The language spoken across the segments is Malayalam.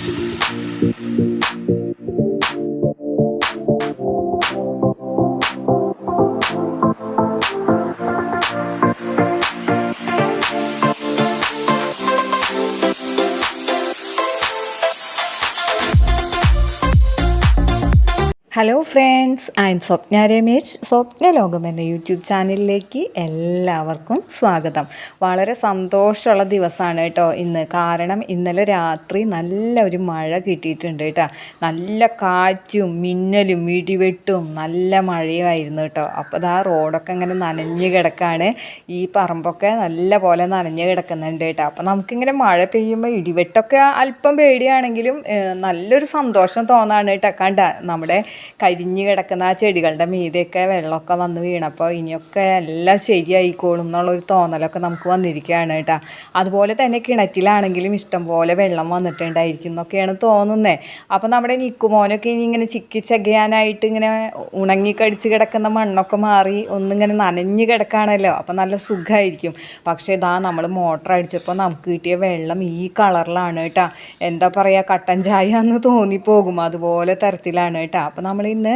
Thank you. Hello friends I am Swapna Ramesh Swapna ലോകം എന്ന യൂട്യൂബ് ചാനലിലേക്ക് എല്ലാവർക്കും സ്വാഗതം. വളരെ സന്തോഷമുള്ള ദിവസമാണ് കേട്ടോ ഇന്ന്. കാരണം ഇന്നലെ രാത്രി നല്ല ഒരു മഴ കിട്ടിയിട്ടുണ്ട് കേട്ടോ. നല്ല കാറ്റും മിന്നലും ഇടിവെട്ടും നല്ല മഴയുമായിരുന്നു കേട്ടോ. അപ്പോൾ ആ റോഡൊക്കെ ഇങ്ങനെ നനഞ്ഞ് കിടക്കാണ്. ഈ പറമ്പൊക്കെ നല്ല പോലെ നനഞ്ഞ് കിടക്കുന്നുണ്ട് കേട്ടോ. അപ്പോൾ നമുക്കിങ്ങനെ മഴ പെയ്യുമ്പോൾ ഇടിവെട്ടൊക്കെ അല്പം പേടിയാണെങ്കിലും നല്ലൊരു സന്തോഷം തോന്നാണ് കേട്ടോ. കണ്ട നമ്മുടെ കരിഞ്ഞ് കിടക്കുന്ന ആ ചെടികളുടെ മീതെയൊക്കെ വെള്ളമൊക്കെ വന്ന് വീണപ്പോൾ ഇനിയൊക്കെ എല്ലാം ശരിയായിക്കോളും എന്നുള്ളൊരു തോന്നലൊക്കെ നമുക്ക് വന്നിരിക്കുകയാണ് കേട്ടോ. അതുപോലെ തന്നെ കിണറ്റിലാണെങ്കിലും ഇഷ്ടം പോലെ വെള്ളം വന്നിട്ടുണ്ടായിരിക്കും എന്നൊക്കെയാണ് തോന്നുന്നത് അപ്പോൾ നമ്മുടെ നിക്കുമോനൊക്കെ ഇനി ഇങ്ങനെ ചിക്കി ചകയാനായിട്ട് ഇങ്ങനെ ഉണങ്ങിക്കടിച്ച് കിടക്കുന്ന മണ്ണൊക്കെ മാറി ഒന്നിങ്ങനെ നനഞ്ഞ് കിടക്കുകയാണല്ലോ. അപ്പോൾ നല്ല സുഖമായിരിക്കും. പക്ഷേ ഇതാ നമ്മൾ മോട്ടർ അടിച്ചപ്പോൾ നമുക്ക് കിട്ടിയ വെള്ളം ഈ കളറിലാണ് കേട്ടോ. എന്താ പറയുക കട്ടൻ ചായ എന്ന് തോന്നിപ്പോകും. അതുപോലെ തരത്തിലാണ് കേട്ടോ. അപ്പോൾ നമ്മൾ ഇന്ന്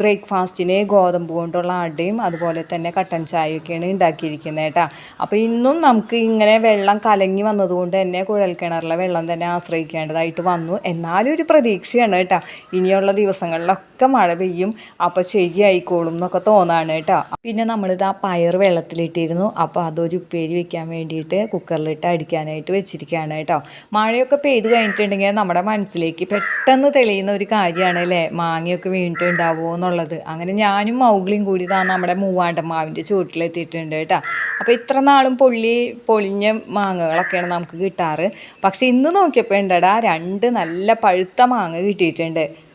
ബ്രേക്ക്ഫാസ്റ്റിന് ഗോതമ്പ് കൊണ്ടുള്ള അടയും അതുപോലെ തന്നെ കട്ടൻ ചായയൊക്കെയാണ് ഉണ്ടാക്കിയിരിക്കുന്നത് കേട്ടോ. അപ്പോൾ ഇന്നും നമുക്ക് ഇങ്ങനെ വെള്ളം കലങ്ങി വന്നതുകൊണ്ട് തന്നെ കുഴൽ കിണറിലെ വെള്ളം തന്നെ ആശ്രയിക്കേണ്ടതായിട്ട് വന്നു. എന്നാലും ഒരു പ്രതീക്ഷയാണ് കേട്ടോ. ഇനിയുള്ള ദിവസങ്ങളിലൊക്കെ മഴ പെയ്യും. അപ്പോൾ ശരിയായിക്കോളും എന്നൊക്കെ തോന്നാണ് കേട്ടോ. പിന്നെ നമ്മളിത് ആ പയർ വെള്ളത്തിലിട്ടിരുന്നു. അപ്പോൾ അതൊരു ഉപ്പേരി വെക്കാൻ വേണ്ടിയിട്ട് കുക്കറിലിട്ട് അടിക്കാനായിട്ട് വെച്ചിരിക്കുകയാണ് കേട്ടോ. മഴയൊക്കെ പെയ്ത് കഴിഞ്ഞിട്ടുണ്ടെങ്കിൽ നമ്മുടെ മനസ്സിലേക്ക് പെട്ടെന്ന് തെളിയുന്ന ഒരു കാര്യമാണ് അല്ലേ മാങ്ങയൊക്കെ വീണിട്ടുണ്ടാവുമോ എന്നുള്ളത്. അങ്ങനെ ഞാനും മൗഗ്ലിയും കൂടി ഇതാ നമ്മുടെ മൂവാണ്ടമാവിന്റെ ചുവട്ടിലെത്തിയിട്ടുണ്ട് കേട്ടോ. അപ്പോൾ ഇത്ര നാളും പൊള്ളി പൊളിഞ്ഞ മാങ്ങകളൊക്കെയാണ് നമുക്ക് കിട്ടാറ്. പക്ഷേ ഇന്ന് നോക്കിയപ്പോൾ ഉണ്ടടാ രണ്ട് നല്ല പഴുത്ത മാങ്ങ കിട്ടിയിട്ടുണ്ട്.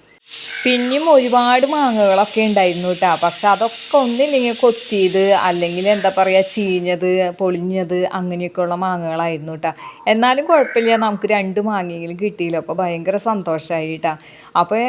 പിന്നെയും ഒരുപാട് മാങ്ങകളൊക്കെ ഉണ്ടായിരുന്നു കേട്ടോ പക്ഷെ അതൊക്കെ ഒന്നില്ലെങ്കിൽ കൊത്തിയത് അല്ലെങ്കിൽ എന്താ പറയുക ചീഞ്ഞത് പൊളിഞ്ഞത് അങ്ങനെയൊക്കെയുള്ള മാങ്ങകളായിരുന്നു കേട്ടോ എന്നാലും കുഴപ്പമില്ല നമുക്ക് രണ്ട് മാങ്ങയെങ്കിലും കിട്ടിയില്ല. അപ്പോൾ ഭയങ്കര സന്തോഷമായി കേട്ടോ അപ്പോൾ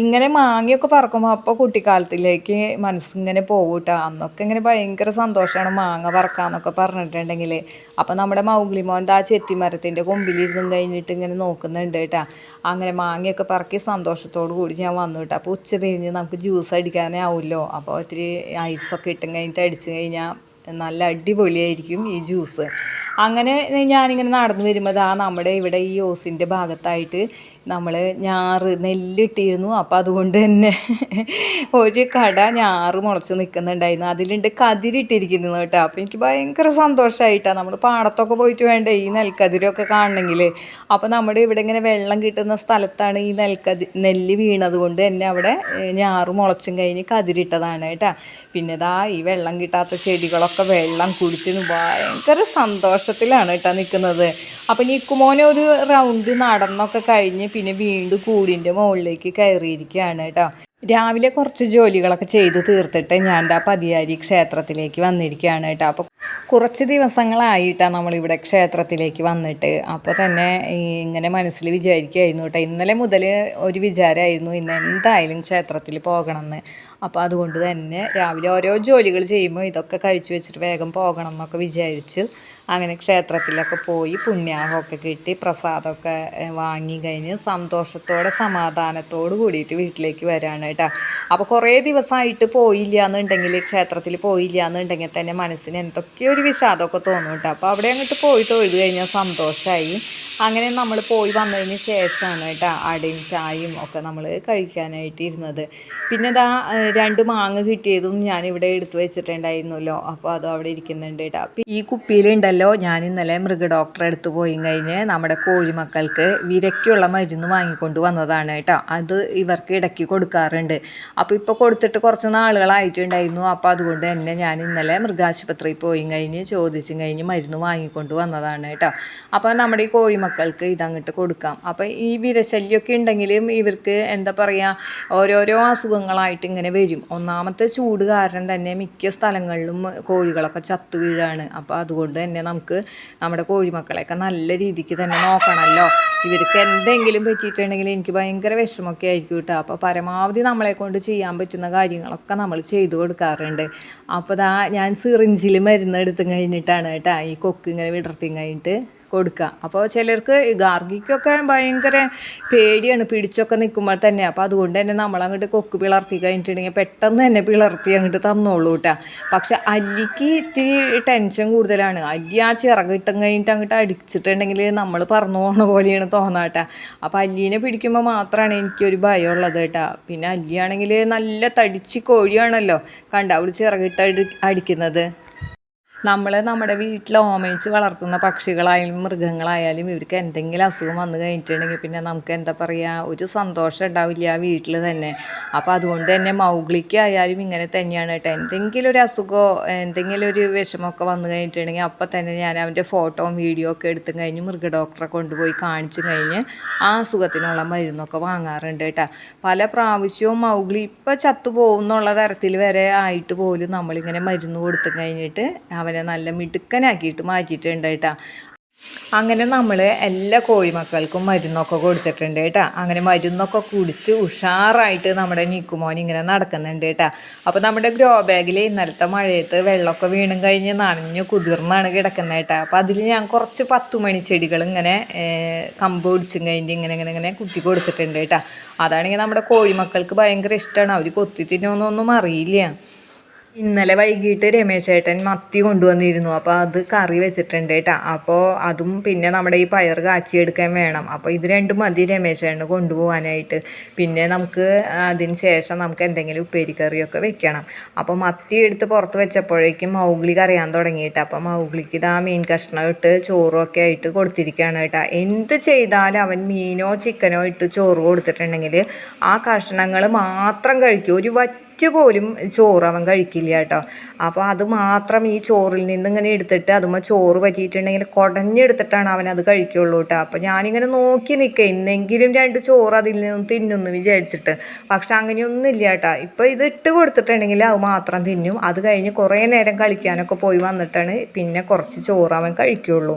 ഇങ്ങനെ മാങ്ങയൊക്കെ പറക്കുമ്പോൾ അപ്പോൾ കുട്ടിക്കാലത്തിലേക്ക് മനസ്സിങ്ങനെ പോകും കേട്ടോ അന്നൊക്കെ ഇങ്ങനെ ഭയങ്കര സന്തോഷമാണ് മാങ്ങ പറക്കാന്നൊക്കെ പറഞ്ഞിട്ടുണ്ടെങ്കിൽ അപ്പോൾ നമ്മുടെ മൗഗ്ലിമോന്റെ ആ ചെത്തിമരത്തിന്റെ കൊമ്പിലിരുന്നും കഴിഞ്ഞിട്ട് ഇങ്ങനെ നോക്കുന്നുണ്ട് കേട്ടോ അങ്ങനെ മാങ്ങയൊക്കെ പറക്കി സന്തോഷത്തോടു കൂടി ഞാൻ വന്നു കേട്ടോ അപ്പോൾ ഉച്ച തിരിഞ്ഞ് നമുക്ക് ജ്യൂസ് അടിക്കാനേ ആവുമല്ലോ അപ്പോൾ ഒത്തിരി ഐസൊക്കെ ഇട്ടും കഴിഞ്ഞിട്ട് അടിച്ച് കഴിഞ്ഞാൽ നല്ല അടിപൊളിയായിരിക്കും ഈ ജ്യൂസ് അങ്ങനെ ഞാനിങ്ങനെ നടന്നു വരുമ്പോൾ ആ നമ്മുടെ ഇവിടെ ഈ ഓസിന്റെ ഭാഗത്തായിട്ട് നമ്മൾ ഞാറ് നെല്ലിട്ടിരുന്നു. അപ്പം അതുകൊണ്ട് തന്നെ ഒരു കട ഞാറ് മുളച്ച് നിൽക്കുന്നുണ്ടായിരുന്നു അതിലുണ്ട് കതിരിട്ടിരിക്കുന്നു കേട്ടോ. അപ്പം എനിക്ക് ഭയങ്കര സന്തോഷമായിട്ടാണ് നമ്മൾ പാടത്തൊക്കെ പോയിട്ട് വേണ്ട ഈ നെൽക്കതിരൊക്കെ കാണണമെങ്കിൽ അപ്പോൾ നമ്മുടെ ഇവിടെ ഇങ്ങനെ വെള്ളം കിട്ടുന്ന സ്ഥലത്താണ് ഈ നെൽക്കതി നെല്ല് വീണത് കൊണ്ട് തന്നെ അവിടെ ഞാറ് മുളച്ചും കഴിഞ്ഞ് കതിരിട്ടതാണ് കേട്ടോ. പിന്നെ ദാ ഈ വെള്ളം കിട്ടാത്ത ചെടികളൊക്കെ വെള്ളം കുടിച്ച് ഭയങ്കര സന്തോഷത്തിലാണ് കേട്ടോ നിൽക്കുന്നത് അപ്പം കുമോനെ ഒരു റൗണ്ട് നടന്നൊക്കെ കഴിഞ്ഞ് പിന്നെ വീണ്ടും കൂടിന്റെ മുകളിലേക്ക് കയറിയിരിക്കുകയാണ് കേട്ടോ. രാവിലെ കുറച്ച് ജോലികളൊക്കെ ചെയ്ത് തീർത്തിട്ട് ഞാൻ ദാ പതിയാരി ക്ഷേത്രത്തിലേക്ക് വന്നിരിക്കുകയാണ് കേട്ടോ. അപ്പോൾ കുറച്ച് ദിവസങ്ങളായിട്ടാണ് നമ്മളിവിടെ ക്ഷേത്രത്തിലേക്ക് വന്നിട്ട്. അപ്പോൾ തന്നെ ഇങ്ങനെ മനസ്സിൽ വിചാരിക്കുമായിരുന്നു കേട്ടോ. ഇന്നലെ മുതൽ ഒരു വിചാരമായിരുന്നു ഇന്ന് എന്തായാലും ക്ഷേത്രത്തിൽ പോകണമെന്ന്. അപ്പോൾ അതുകൊണ്ട് തന്നെ രാവിലെ ഓരോ ജോലികൾ ചെയ്യുമ്പോൾ ഇതൊക്കെ കഴിച്ചു വെച്ചിട്ട് വേഗം പോകണം എന്നൊക്കെ വിചാരിച്ചു. അങ്ങനെ ക്ഷേത്രത്തിലൊക്കെ പോയി പുണ്യാഹമൊക്കെ കിട്ടി പ്രസാദമൊക്കെ വാങ്ങി കഴിഞ്ഞ് സന്തോഷത്തോടെ സമാധാനത്തോട് കൂടിയിട്ട് വീട്ടിലേക്ക് വരാണ് കേട്ടോ. അപ്പോൾ കുറേ ദിവസമായിട്ട് പോയില്ല എന്നുണ്ടെങ്കിൽ ക്ഷേത്രത്തിൽ പോയില്ല എന്നുണ്ടെങ്കിൽ തന്നെ മനസ്സിന് എന്തൊക്കെയോ ഒരു വിഷാദമൊക്കെ തോന്നും കേട്ടോ. അപ്പോൾ അവിടെ അങ്ങോട്ട് പോയി തൊഴുത് കഴിഞ്ഞാൽ സന്തോഷമായി അങ്ങനെ നമ്മൾ പോയി വന്നതിന് ശേഷമാണ് കേട്ടോ അടയും ചായയും ഒക്കെ നമ്മൾ കഴിക്കാനായിട്ട് ഇരുന്നത്. പിന്നെ ഇതാ രണ്ട് മാങ്ങ കിട്ടിയതും ഞാനിവിടെ എടുത്തു വെച്ചിട്ടുണ്ടായിരുന്നല്ലോ. അപ്പോൾ അത് അവിടെ ഇരിക്കുന്നുണ്ട് കേട്ടോ. ഈ കുപ്പിയിലുണ്ടല്ലോ ഞാൻ ഇന്നലെ മൃഗ ഡോക്ടറെ അടുത്ത് പോയി കഴിഞ്ഞ് നമ്മുടെ കോഴിമക്കൾക്ക് വിരയ്ക്കുള്ള മരുന്ന് വാങ്ങിക്കൊണ്ട് വന്നതാണ് കേട്ടോ. അത് ഇവർക്ക് ഇടയ്ക്ക് കൊടുക്കാറുണ്ട്. അപ്പോൾ ഇപ്പോൾ കൊടുത്തിട്ട് കുറച്ച് നാളുകളായിട്ടുണ്ടായിരുന്നു. അപ്പോൾ അതുകൊണ്ട് തന്നെ ഞാൻ ഇന്നലെ മൃഗാശുപത്രിയിൽ പോയി കഴിഞ്ഞ് ചോദിച്ചും കഴിഞ്ഞ് മരുന്ന് വാങ്ങിക്കൊണ്ട് വന്നതാണ് കേട്ടോ. അപ്പോൾ നമ്മുടെ ഈ കോഴിമക്കൾക്ക് ഇതങ്ങോട്ട് കൊടുക്കാം. അപ്പോൾ ഈ വിരശല്യമൊക്കെ ഉണ്ടെങ്കിലും ഇവർക്ക് എന്താ പറയുക ഓരോരോ അസുഖങ്ങളായിട്ട് ഇങ്ങനെ വരും. ഒന്നാമത്തെ ചൂട് കാരണം തന്നെ മിക്ക സ്ഥലങ്ങളിലും കോഴികളൊക്കെ ചത്തു വീഴാണ്. അപ്പോൾ അതുകൊണ്ട് തന്നെ നമുക്ക് നമ്മുടെ കോഴിമക്കളെയൊക്കെ നല്ല രീതിക്ക് തന്നെ നോക്കണമല്ലോ ഇവർക്ക് എന്തെങ്കിലും പറ്റിയിട്ടുണ്ടെങ്കിൽ എനിക്ക് ഭയങ്കര വിഷമമൊക്കെ ആയിരിക്കും കേട്ടോ. അപ്പോൾ പരമാവധി നമ്മളെ കൊണ്ട് ചെയ്യാൻ പറ്റുന്ന കാര്യങ്ങളൊക്കെ നമ്മൾ ചെയ്തു കൊടുക്കാറുണ്ട്. അപ്പോൾ ഞാൻ സിറിഞ്ചിൽ മരുന്ന് എടുത്തും കഴിഞ്ഞിട്ടാണ് കേട്ടോ ഈ കൊക്ക് ഇങ്ങനെ വിടർത്തിയും കഴിഞ്ഞിട്ട്. കൊടുക്കുക. അപ്പോൾ ചിലർക്ക് ഗാർഗിക്കൊക്കെ ഭയങ്കര പേടിയാണ് പിടിച്ചൊക്കെ നിൽക്കുമ്പോൾ തന്നെ. അപ്പോൾ അതുകൊണ്ട് തന്നെ നമ്മളങ്ങോട്ട് കൊക്ക് പിളർത്തി കഴിഞ്ഞിട്ടുണ്ടെങ്കിൽ പെട്ടെന്ന് തന്നെ പിളർത്തി അങ്ങോട്ട് തന്നോളൂ കേട്ടോ. പക്ഷെ അല്ലിക്ക് ഇത്തിരി ടെൻഷൻ കൂടുതലാണ്. അല്ലി ആ ചിറകിട്ടും കഴിഞ്ഞിട്ട് അങ്ങോട്ട് അടിച്ചിട്ടുണ്ടെങ്കിൽ നമ്മൾ പറന്നു പോണ പോലെയാണ് തോന്നാട്ടാ അപ്പോൾ അല്ലീനെ പിടിക്കുമ്പോൾ മാത്രമാണ് എനിക്കൊരു ഭയമുള്ളത് കേട്ടോ. പിന്നെ അല്ലിയാണെങ്കിൽ നല്ല തടിച്ച് കോഴിയാണല്ലോ. കണ്ട അവൾ ചിറകിട്ട് അടി അടിക്കുന്നത്? നമ്മൾ നമ്മുടെ വീട്ടിൽ ഓമയിച്ച് വളർത്തുന്ന പക്ഷികളായാലും മൃഗങ്ങളായാലും ഇവർക്ക് എന്തെങ്കിലും അസുഖം വന്നു കഴിഞ്ഞിട്ടുണ്ടെങ്കിൽ പിന്നെ നമുക്ക് എന്താ പറയുക ഒരു സന്തോഷം ഉണ്ടാവില്ല വീട്ടിൽ തന്നെ. അപ്പോൾ അതുകൊണ്ട് തന്നെ മൗഗ്ലിക്കായാലും ഇങ്ങനെ തന്നെയാണ് കേട്ടോ. എന്തെങ്കിലും ഒരു അസുഖമോ എന്തെങ്കിലും ഒരു വിഷമമൊക്കെ വന്നു കഴിഞ്ഞിട്ടുണ്ടെങ്കിൽ അപ്പോൾ തന്നെ ഞാൻ അവന്റെ ഫോട്ടോയും വീഡിയോ ഒക്കെ എടുത്തും കഴിഞ്ഞ് മൃഗ ഡോക്ടറെ കൊണ്ടുപോയി കാണിച്ചു കഴിഞ്ഞ് ആ അസുഖത്തിനുള്ള മരുന്നൊക്കെ വാങ്ങാറുണ്ട് കേട്ടോ. പല പ്രാവശ്യവും മൗഗ്ലി ഇപ്പോൾ ചത്തു പോകുന്നുള്ള തരത്തിൽ വരെ ആയിട്ട് പോലും നമ്മളിങ്ങനെ മരുന്ന് കൊടുത്തു കഴിഞ്ഞിട്ട് അവനെ നല്ല മിടുക്കനാക്കിയിട്ട് മാറ്റിയിട്ടുണ്ട് കേട്ടോ അങ്ങനെ നമ്മൾ എല്ലാ കോഴിമക്കൾക്കും മരുന്നൊക്കെ കൊടുത്തിട്ടുണ്ട് കേട്ടോ അങ്ങനെ മരുന്നൊക്കെ കുടിച്ച് ഉഷാറായിട്ട് നമ്മുടെ നിക്കുമോൻ ഇങ്ങനെ നടക്കുന്നുണ്ട് കേട്ടോ അപ്പോൾ നമ്മുടെ ഗ്രോ ബാഗിൽ ഇന്നലത്തെ മഴയത്ത് വെള്ളമൊക്കെ വീണും കഴിഞ്ഞ് നനഞ്ഞ് കുതിർന്നാണ് കിടക്കുന്നത് കേട്ടോ അപ്പോൾ അതിൽ ഞാൻ കുറച്ച് പത്തുമണി ചെടികൾ ഇങ്ങനെ കമ്പ് ഒടിച്ചും കഴിഞ്ഞ് ഇങ്ങനെ ഇങ്ങനെ ഇങ്ങനെ കുത്തി കൊടുത്തിട്ടുണ്ട് കേട്ടോ അതാണെങ്കിൽ നമ്മുടെ കോഴിമക്കൾക്ക് ഭയങ്കര ഇഷ്ടമാണ് അവർ കൊത്തി തിന്നോന്നൊന്നും അറിയില്ല. ഇന്നലെ വൈകിട്ട് രമേശേട്ടൻ മത്തി കൊണ്ടുവന്നിരുന്നു. അപ്പോൾ അത് കറി വെച്ചിട്ടുണ്ട് കേട്ടോ അപ്പോൾ അതും പിന്നെ നമ്മുടെ ഈ പയർ കാച്ചിയെടുക്കാൻ വേണം. അപ്പോൾ ഇത് രണ്ടും മതി രമേശ് ഏട്ടന് കൊണ്ടുപോകാനായിട്ട് പിന്നെ നമുക്ക് അതിന് ശേഷം നമുക്ക് എന്തെങ്കിലും ഉപ്പേരി കറിയൊക്കെ വെക്കണം. അപ്പോൾ മത്തി എടുത്ത് പുറത്ത് വെച്ചപ്പോഴേക്കും മൗഗ്ലി കറിയാൻ തുടങ്ങിയിട്ട് അപ്പോൾ മൗഗ്ലിക്ക് ഇതാ മീൻ കഷ്ണം ഇട്ട് ചോറൊക്കെ ആയിട്ട് കൊടുത്തിരിക്കുകയാണ് കേട്ടോ എന്ത് ചെയ്താലും അവൻ മീനോ ചിക്കനോ ഇട്ട് ചോറ് കൊടുത്തിട്ടുണ്ടെങ്കിൽ ആ കഷ്ണങ്ങൾ മാത്രം കഴിക്കും. ഒരു വറ്റ ഒറ്റ പോലും ചോറ് അവൻ കഴിക്കില്ല കേട്ടോ. അപ്പോൾ അത് മാത്രം ഈ ചോറിൽ നിന്ന് ഇങ്ങനെ എടുത്തിട്ട് അതുമ്പോൾ ചോറ് പറ്റിയിട്ടുണ്ടെങ്കിൽ കുടഞ്ഞെടുത്തിട്ടാണ് അവൻ അത് കഴിക്കുള്ളൂ കേട്ടോ. അപ്പോൾ ഞാനിങ്ങനെ നോക്കി നിൽക്കുക. ഇന്നെങ്കിലും രണ്ട് ചോറ് അതിൽ നിന്ന് തിന്നുമെന്ന് വിചാരിച്ചിട്ട്. പക്ഷെ അങ്ങനെയൊന്നും ഇല്ല കേട്ടോ. ഇപ്പോൾ ഇത് ഇട്ട് കൊടുത്തിട്ടുണ്ടെങ്കിൽ അത് മാത്രം തിന്നും. അത് കഴിഞ്ഞ് കുറേ നേരം കളിക്കാനൊക്കെ പോയി വന്നിട്ടാണ് പിന്നെ കുറച്ച് ചോറ് അവൻ കഴിക്കുള്ളൂ.